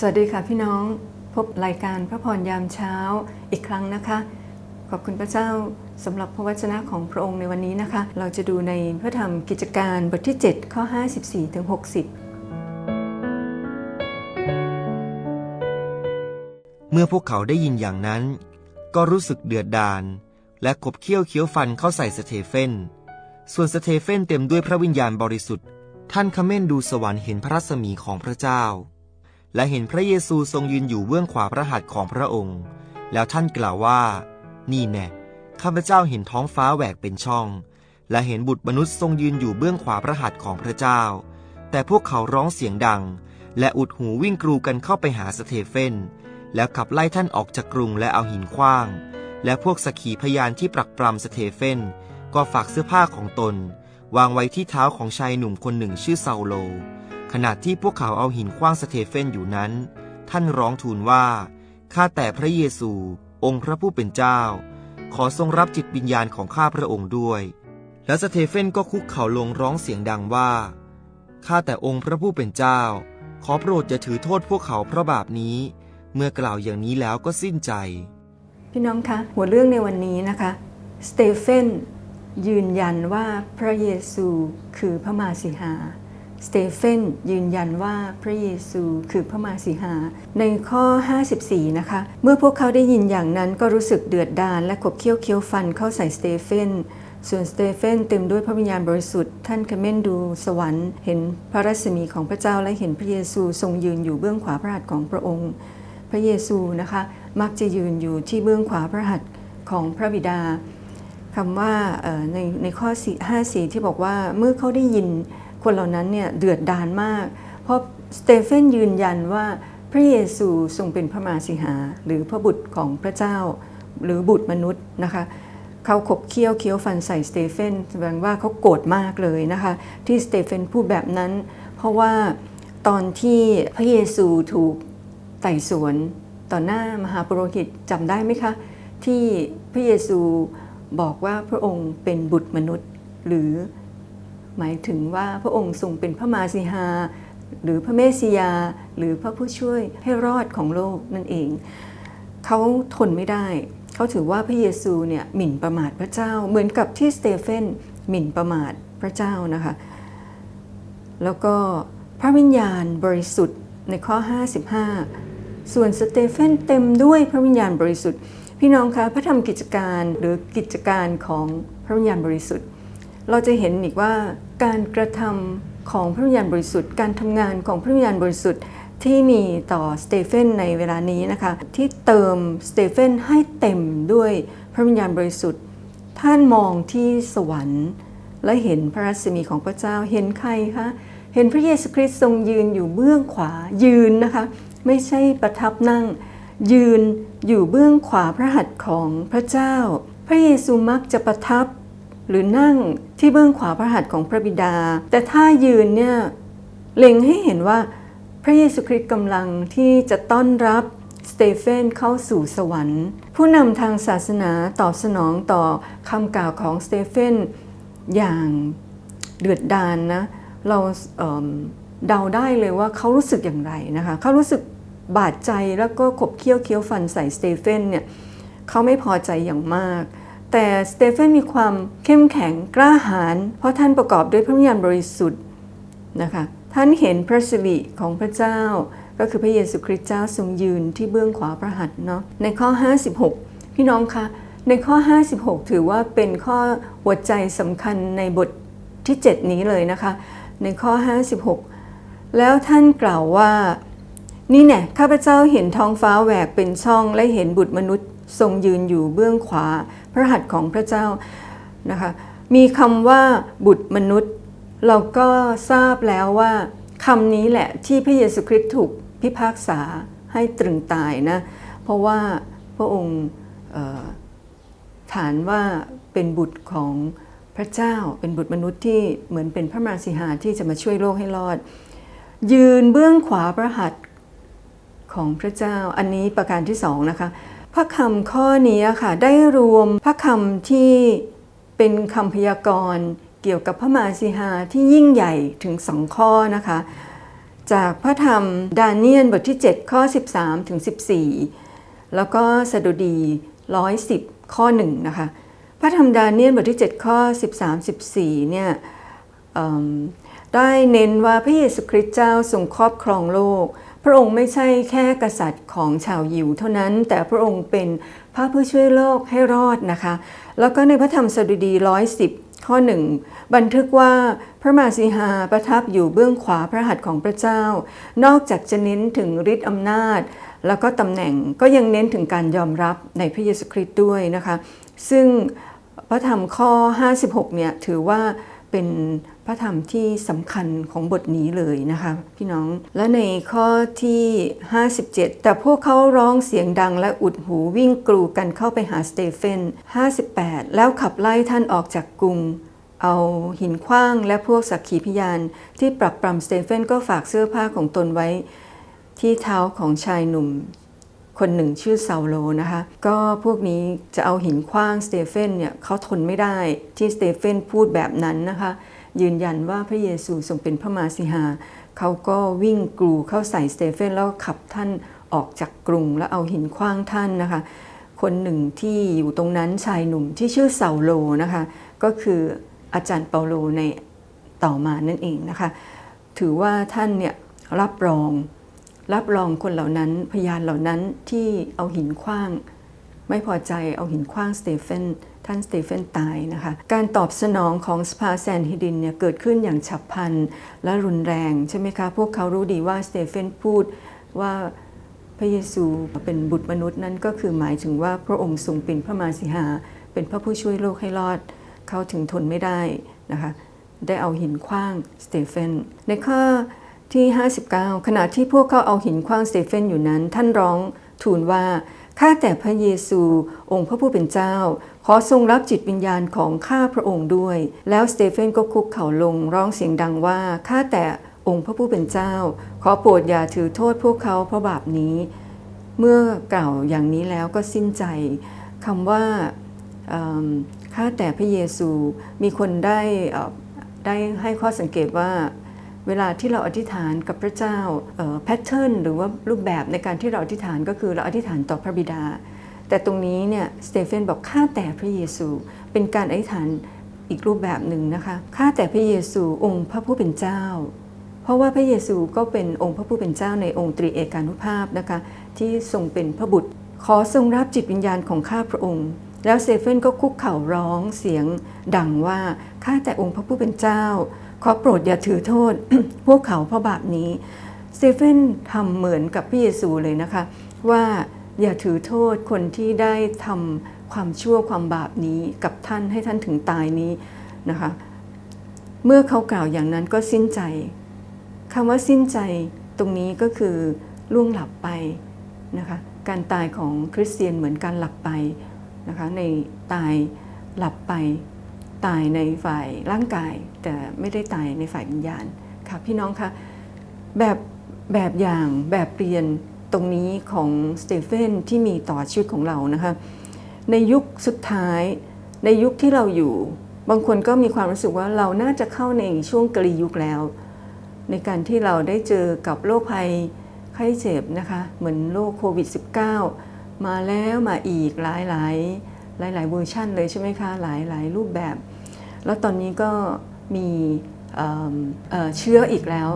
สวัสดีค่ะพี่น้องพบรายการพระพรยามเช้าอีกครั้งนะคะ ขอบคุณพระเจ้าสำหรับพระวจนะของพระองค์ในวันนี้นะคะ เราจะดูในพระธรรมกิจการบทที่ 7 ข้อ 54ถึง60 เมื่อพวกเขาได้ยินอย่างนั้น ก็รู้สึกเดือดดาลและขบเคี้ยวเคี้ยวฟันเข้าใส่สเตเฟน ส่วนสเตเฟนเต็มด้วยพระวิญญาณบริสุทธิ์ ท่านคเม่นดูสวรรค์เห็นพระรัศมีของพระเจ้า และเห็นพระเยซูทรงยืนอยู่เบื้องขวาพระหัตถ์ของพระองค์ แล้วท่านกล่าวว่า นี่แน่ข้าพเจ้าเห็นท้องฟ้าแหวกเป็นช่อง และเห็นบุตรมนุษย์ทรงยืนอยู่เบื้องขวาพระหัตถ์ของพระเจ้า แต่พวกเขาร้องเสียงดัง และอุดหูวิ่งกรูกันเข้าไปหาสเตเฟน แล้วขับไล่ท่านออกจากกรุงและเอาหินขว้าง และพวกสกขีพยานที่ปรักปรำสเตเฟน ก็ฝากเสื้อผ้าของตน วางไว้ที่เท้าของชายหนุ่มคนหนึ่งชื่อเซาโล ณะที่พวกเขาเอาหินขว้างสเตเฟนอยู่นั้น ท่านร้องทูลว่า ข้าแต่พระเยซู องค์พระผู้เป็นเจ้า ขอทรงรับจิตวิญญาณของข้าพระองค์ด้วย แล้วสเตเฟนก็คุกเข่าลงร้องเสียงดังว่า ข้าแต่องค์พระผู้เป็นเจ้า ขอโปรดอย่าถือโทษพวกเขาเพราะบาปนี้ เมื่อกล่าวอย่างนี้แล้วก็สิ้นใจ พี่น้องคะ หัวเรื่องในวันนี้นะคะสเตเฟนยืนยันว่าพระเยซูคือพระมาสีหา สเตเฟนยืนยันว่าพระเยซูคือพระมาสีหา ในข้อ 54 นะคะ เมื่อพวกเขาได้ยินอย่างนั้นก็รู้สึกเดือดดาลและขบเคี้ยวเคี้ยวฟันเข้าใส่สเตเฟนส่วนสเตเฟนเต็มด้วยพระวิญญาณบริสุทธิ์ท่านคเมนดูสวรรค์ เห็นพระรัศมีของพระเจ้าและเห็นพระเยซูทรงยืนอยู่เบื้องขวาพระหัตถ์ของพระองค์ พระเยซูนะคะ มักจะยืนอยู่ที่เบื้องขวาพระหัตถ์ของพระบิดาคำว่าในในข้อ4 54ที่บอกว่าเมื่อเขาได้ยิน คนเหล่านั้นเนี่ยเดือดดาลมาก เพราะสเตเฟนยืนยันว่าพระเยซูทรงเป็นพระมาสีหา หรือพระบุตรของพระเจ้า หรือบุตรมนุษย์นะคะเขาขบเคี้ยวเคี้ยวฟันใส่สเตเฟนแสดงว่าเขาโกรธมากเลยนะคะที่สเตเฟนพูดแบบนั้น เพราะว่าตอนที่พระเยซูถูกไต่สวนต่อหน้ามหาปโรหิตจำได้ไหมคะ ที่พระเยซูบอกว่าพระองค์เป็นบุตรมนุษย์ หรือ หมายถึงว่าพระองค์ทรงเป็นพระมาสีหาหรือพระเมสสิยา หรือพระผู้ช่วยให้รอดของโลกนั่นเอง เขาทนไม่ได้ เขาถือว่าพระเยซูเนี่ยหมิ่นประมาทพระเจ้า เหมือนกับที่สเตเฟนหมิ่นประมาทพระเจ้านะคะ แล้วก็พระวิญญาณบริสุทธิ์ในข้อ 55 ส่วนสเตเฟนเต็มด้วยพระวิญญาณบริสุทธิ์ พี่น้องคะพระธรรมกิจการหรือกิจการของพระวิญญาณบริสุทธิ์ เราจะเห็นอีกว่าการกระทำของพระวิญญาณบริสุทธิ์ การทำงานของพระวิญญาณบริสุทธิ์ที่มีต่อสเตเฟนในเวลานี้นะคะ ที่เติมสเตเฟนให้เต็มด้วยพระวิญญาณบริสุทธิ์ ท่านมองที่สวรรค์ และเห็นพระรัศมีของพระเจ้าเห็นใครคะเห็นพระเยซูคริสต์ทรงยืนอยู่เบื้องขวายืนนะคะ ไม่ใช่ประทับนั่ง ยืนอยู่เบื้องขวาพระหัตถ์ของพระเจ้า พระเยซูมักจะประทับ หรือนั่งที่เบื้องขวาพระหัตถ์ของพระบิดา แต่ถ้ายืนเนี่ยเล็งให้เห็นว่าพระเยซูคริสต์กำลังที่จะต้อนรับสเตเฟนเข้าสู่สวรรค์ ผู้นำทางศาสนาตอบสนองต่อคำกล่าวของสเตเฟนอย่างเดือดดาลนนะเราเเดาได้เลยว่าเขารู้สึกอย่างไรนะคะเขารู้สึกบาดใจแล้วก็ขบเคี้ยวเคี้ยวฟันใส่สเตเฟนเนี่ยเขาไม่พอใจอย่างมาก แต่สเตเฟนมีความเข้มแข็งกล้าหาญเพราะท่านประกอบด้วยพระญาณบริสุทธิ์นะคะท่านเห็นพระสิริของพระเจ้า ก็คือพระเยซูคริสต์เจ้าทรงยืนที่เบื้องขวาพระหัตถ์เนาะในข้อ 56 พี่น้องคะในข้อ 56 ถือว่าเป็นข้อหัวใจสำคัญในบทที่ 7 นี้เลยนะคะ ในข้อ 56 แล้วท่านกล่าวว่า นี่แน่ข้าพเจ้าเห็นท้องฟ้าแหวกเป็นช่องและเห็นบุตรมนุษย์ทรงยืนอยู่เบื้องขวา พระหัตถ์ของพระเจ้านะคะมีคำว่าบุตรมนุษย์ เราก็ทราบแล้วว่าคำนี้แหละที่พระเยซูคริสต์ถูกพิพากษาให้ตรึงตายนะ เพราะว่าพระองค์ฐานว่าเป็นบุตรของพระเจ้าเป็นบุตรมนุษย์ที่เหมือนเป็นพระมารสีหาที่จะมาช่วยโลกให้รอด ยืนเบื้องขวาพระหัตถ์ ของพระเจ้า อันนี้ประการที่สองนะคะ พระคำข้อนี้ค่ะได้รวมพระคำที่เป็นคำพยากรณ์เกี่ยวกับพระมาสีหาที่ยิ่งใหญ่ถึงสองข้อนะคะ จากพระธรรมดาเนียลบทที่ 7 ข้อ 13ถึง14 แล้วก็สดุดี 110 ข้อ1นะคะ พระธรรมดาเนียลบทที่ 7 ข้อ 13 14เนี่ยเอิ่มได้เน้นว่าพระเยซูคริสต์เจ้าทรงครอบครองโลก ระองค์ไม่ใช่แค่กษัตริย์ของชาวยิวเท่านั้น แต่พระองค์เป็นพระผู้ช่วยโลกให้รอดนะคะ แล้วก็ในพระธรรมสดุดี110ข้อหนึ่งบันทึกว่าพระมาสีหาประทับอยู่เบื้องขวาพระหัตถ์ของพระเจ้า นอกจากจะเน้นถึงฤทธิ์อำนาจ แล้วก็ตำแหน่งก็ยังเน้นถึงการยอมรับในพระเยซูคริสต์ด้วยนะคะ ซึ่งพระธรรมข้อ 56เนี่ยถือว่าเป็น พระธรรมที่สำคัญของบทนี้เลยนะคะพี่น้อง และในข้อที่ 57 แต่พวกเขาร้องเสียงดังและอุดหูวิ่งกรูกันเข้าไปหาสเตเฟน 58 แล้วขับไล่ท่านออกจากกรุง เอาหินขว้างและพวกสักขีพยาน ที่ปรักปรำสเตเฟนก็ฝากเสื้อผ้าของตนไว้ ที่เท้าของชายหนุ่มคนหนึ่งชื่อซาโลนะคะ ก็พวกนี้จะเอาหินขว้างสเตเฟนเนี่ยเขาทนไม่ได้ที่สเตเฟนพูดแบบนั้นนะคะ ยืนยันว่าพระเยซูทรงเป็นพระมาสิหา เขาก็วิ่งกรูเข้าใส่สเตเฟนแล้วขับท่านออกจากกรุงแล้วเอาหินขว้างท่านนะคะ คนหนึ่งที่อยู่ตรงนั้นชายหนุ่มที่ชื่อเซาโลนะคะ ก็คืออาจารย์เปาโลในต่อมานั่นเองนะคะ ถือว่าท่านเนี่ยรับรอง รับรองคนเหล่านั้นพยานเหล่านั้นที่เอาหินขว้าง ไม่พอใจเอาหินขว้างสเตเฟนท่านสเตเฟนตายนะคะ การตอบสนองของสภาแซนฮิดินเนี่ยเกิดขึ้นอย่างฉับพลันและรุนแรงใช่ไหมคะ พวกเขารู้ดีว่าสเตเฟนพูดว่าพระเยซูเป็นบุตรมนุษย์นั้นก็คือหมายถึงว่าพระองค์ทรงเป็นพระมาสิหา เป็นพระผู้ช่วยโลกให้รอด เขาถึงทนไม่ได้นะคะได้เอาหินขว้างสเตเฟนในข้อที่ 59 ขณะที่พวกเขาเอาหินขว้างสเตเฟนอยู่นั้น ท่านร้องทูลว่า ข้าแต่พระเยซู องค์พระผู้เป็นเจ้า ขอทรงรับจิตวิญญาณของข้าพระองค์ด้วย แล้วสเตเฟนก็คุกเข่าลงร้องเสียงดังว่าข้าแต่องค์พระผู้เป็นเจ้า ขอโปรดอย่าถือโทษพวกเขาเพราะบาปนี้ เมื่อกล่าวอย่างนี้แล้วก็สิ้นใจคำว่าข้าแต่พระเยซูมีคนได้ได้ให้ข้อสังเกตว่า เวลาที่เราอธิษฐานกับพระเจ้าแพทเทิร์นหรือว่ารูปแบบในการที่เราอธิษฐานก็คือเราอธิษฐานต่อพระบิดา แต่ตรงนี้เนี่ยสเตเฟนบอกข้าแต่พระเยซู เป็นการอธิษฐานอีกรูปแบบหนึ่งนะคะข้าแต่พระเยซูองค์พระผู้เป็นเจ้า เพราะว่าพระเยซูก็เป็นองค์พระผู้เป็นเจ้าในองค์ตรีเอกานุภาพนะคะที่ทรงเป็นพระบุตร ขอทรงรับจิตวิญญาณของข้าพระองค์แล้วสเตเฟนก็คุกเข่าร้องเสียงดังว่า ข้าแต่องค์พระผู้เป็นเจ้า ขอโปรดอย่าถือโทษ พวกเขาเพราะบาปนี้สเตเฟนทำเหมือนกับพระเยซูเลยนะคะ ว่าอย่าถือโทษคนที่ได้ทำความชั่วความบาปนี้กับท่านให้ท่านถึงตายนี้นะคะ เมื่อเขากล่าวอย่างนั้นก็สิ้นใจคำว่าสิ้นใจตรงนี้ก็คือล่วงหลับไปนะคะการตายของคริสเตียนเหมือนการหลับไปนะคะในตายหลับไป ตายในฝ่ายร่างกาย แต่ไม่ได้ตายในฝ่ายวิญญาณค่ะพี่น้องคะแบบแบบอย่างแบบเรียนตรงนี้ของสเตเฟนที่มีต่อชีวิตของเรานะคะในยุคสุดท้ายในยุคที่เราอยู่ บางคนก็มีความรู้สึกว่าเราน่าจะเข้าในช่วงกลียุคแล้ว ในการที่เราได้เจอกับโรคภัยไข้เจ็บนะคะเหมือนโรคโควิด -19 มาแล้วมาอีกหลายหลายหลายหลายๆเวอร์ชันเลยใช่ไหมคะหลายหลายรูปแบบ แล้วตอนนี้ก็มีเชื้ออีกแล้ว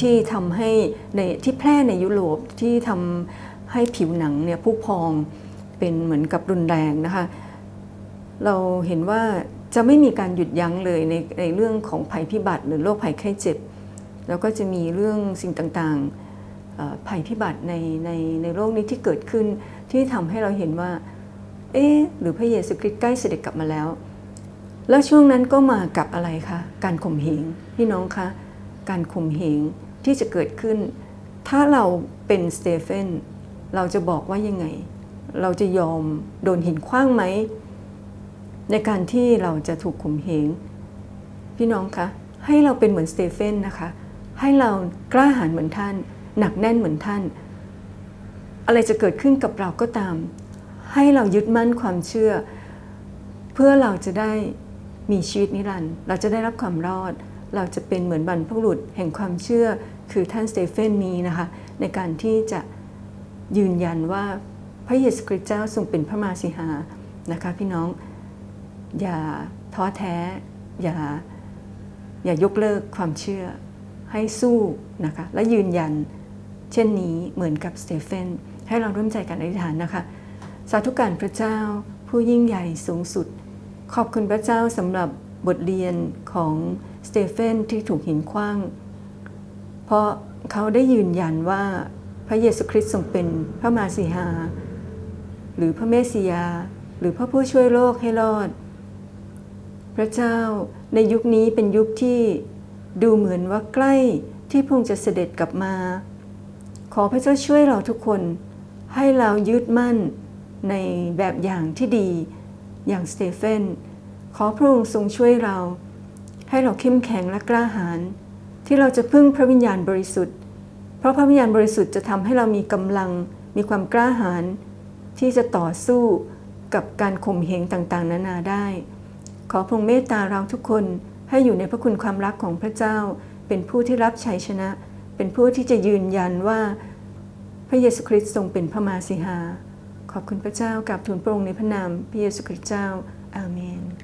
ที่ทำให้ในที่แพร่ในยุโรปที่ทำให้ผิวหนังเนี่ยพุพองเป็นเหมือนกับรุนแรงนะคะ เราเห็นว่าจะไม่มีการหยุดยั้งเลยในในเรื่องของภัยพิบัติ หรือโรคภัยไข้เจ็บ แล้วก็จะมีเรื่องสิ่งต่างๆภัยพิบัติในในในโลกนี้ที่เกิดขึ้นที่ทำให้เราเห็นว่าเอ๊หรือพระเยซูคริสต์ใกล้เสด็จกลับมาแล้ว แล้วช่วงนั้นก็มากับอะไรคะการข่มเหงพี่น้องคะการข่มเหงที่จะเกิดขึ้น ถ้าเราเป็นสเตเฟนเราจะบอกว่ายังไง เราจะยอมโดนหินขว้างไหม ในการที่เราจะถูกข่มเหงพี่น้องคะให้เราเป็นเหมือนสเตเฟนนะคะ ให้เรากล้าหาญเหมือนท่าน หนักแน่นเหมือนท่าน อะไรจะเกิดขึ้นกับเราก็ตาม ให้เรายึดมั่นความเชื่อ เพื่อเราจะได้ มีชีวิตนิรันดร์เราจะได้รับความรอด เราจะเป็นเหมือนบรรพบุรุษแห่งความเชื่อคือท่านสเตเฟนนี้นะคะในการที่จะยืนยันว่าพระเยซูคริสต์เจ้าทรงเป็นพระมาสีหานะคะพี่น้องอย่าท้อแท้อย่าอย่ายกเลิกความเชื่อให้สู้นะคะและยืนยันเช่นนี้เหมือนกับสเตเฟนให้เราร่วมใจกันอธิษฐานนะคะ สาธุการพระเจ้าผู้ยิ่งใหญ่สูงสุด ขอบคุณพระเจ้าสำหรับบทเรียนของสเตเฟนที่ถูกหินขว้าง เพราะเขาได้ยืนยันว่าพระเยซูคริสต์ทรงเป็นพระมาสีหา หรือพระเมสสิยา หรือพระผู้ช่วยโลกให้รอด พระเจ้าในยุคนี้เป็นยุคที่ดูเหมือนว่าใกล้ที่พงจะเสด็จกลับมา ขอพระเจ้าช่วยเราทุกคนให้เรายึดมั่นในแบบอย่างที่ดี อย่างสเตเฟนขอพระองค์ทรงช่วยเรา ให้เราเข้มแข็งและกล้าหาญที่เราจะพึ่งพระวิญญาณบริสุทธิ์ เพราะพระวิญญาณบริสุทธิ์จะทำให้เรามีกำลังมีความกล้าหาญที่จะต่อสู้กับการข่มเหงต่างๆ นานาได้ ขอพระองค์เมตตาเราทุกคนให้อยู่ในพระคุณความรักของพระเจ้า เป็นผู้ที่รับชัยชนะ เป็นผู้ที่จะยืนยันว่า พระเยซูคริสต์ทรงเป็นพระมาสีหา ขอบคุณพระเจ้ากับทูลพระองค์ในพระนามพระเยซูคริสต์เจ้า อาเมน